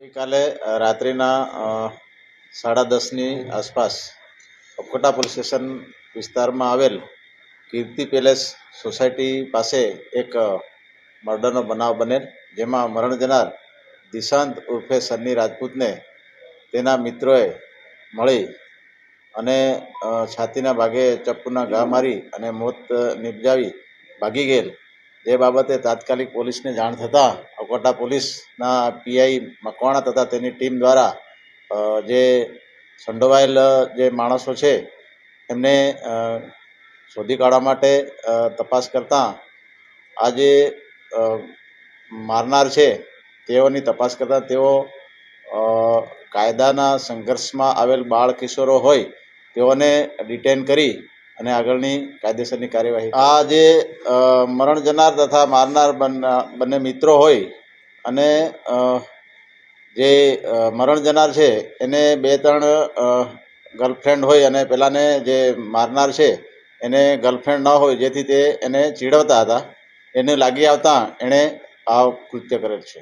ગઈકાલે રાત્રિના સાડા દસની આસપાસ અપકોટા પોલીસ સ્ટેશન વિસ્તારમાં આવેલ કીર્તિ પેલેસ સોસાયટી પાસે એક મર્ડરનો બનાવ બનેલ, જેમાં મરણ જનાર દિશાંત ઉર્ફે સન્ની રાજપૂતને તેના મિત્રોએ મળી અને છાતીના ભાગે ચપ્પુના ઘા મારી અને મોત નિપજાવી ભાગી ગયેલ. જે બાબતે તાત્કાલિક પોલીસને જાણ થતાં અકોટા પોલીસના પીઆઈ મકવાણા તથા તેની ટીમ દ્વારા જે સંડોવાયેલ, જે માણસો છે, એમને શોધી કાઢવા માટે તપાસ કરતાં આ જે મારનાર છે, તેઓની તપાસ કરતાં તેઓ કાયદાના સંઘર્ષમાં આવેલ બાળ કિશોરો હોય, તેઓને ડિટેન કરી અને આગળની કાયદેસરની કાર્યવાહી. આ જે મરણ જનાર તથા મારનાર બંને મિત્રો હોય અને જે મરણ જનાર છે, એને બે ત્રણ ગર્લફ્રેન્ડ હોય અને પેલાને જે મારનાર છે, એને ગર્લફ્રેન્ડ ન હોય, જેથી તે એને ચીડવતા હતા. એને લાગી આવતા એણે આ કૃત્ય કરેલ છે.